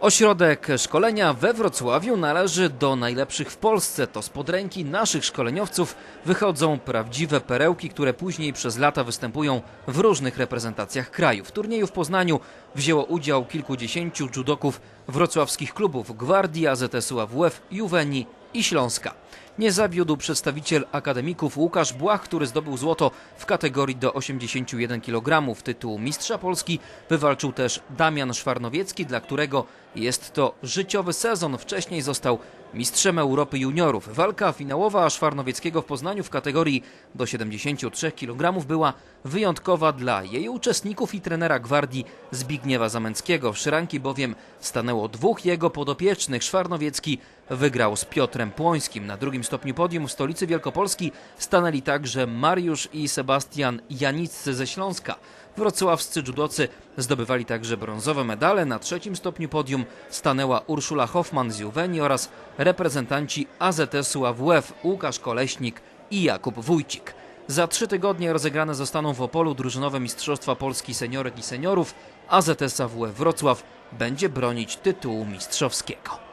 Ośrodek szkolenia we Wrocławiu należy do najlepszych w Polsce. To spod ręki naszych szkoleniowców wychodzą prawdziwe perełki, które później przez lata występują w różnych reprezentacjach kraju. W turnieju w Poznaniu wzięło udział kilkudziesięciu judoków wrocławskich klubów Gwardii, AZS-u AWF, Juweni i Śląska. Nie zawiódł przedstawiciel akademików Łukasz Błach, który zdobył złoto w kategorii do 81 kg. Tytuł mistrza Polski wywalczył też Damian Szwarnowiecki, dla którego jest to życiowy sezon. Wcześniej został mistrzem Europy juniorów. Walka finałowa Szwarnowieckiego w Poznaniu w kategorii do 73 kg była wyjątkowa dla jej uczestników i trenera gwardii Zbigniewa Zamęckiego. W szranki bowiem stanęło dwóch jego podopiecznych. Szwarnowiecki wygrał z Piotrem Płońskim. Na drugim stopniu podium w stolicy Wielkopolski stanęli także Mariusz i Sebastian Janiccy ze Śląska. Wrocławscy judocy zdobywali także brązowe medale. Na trzecim stopniu podium stanęła Urszula Hoffman z Juweni oraz reprezentanci AZS-u AWF Łukasz Koleśnik i Jakub Wójcik. Za trzy tygodnie rozegrane zostaną w Opolu drużynowe Mistrzostwa Polski Seniorek i Seniorów. AZS AWF Wrocław będzie bronić tytułu mistrzowskiego.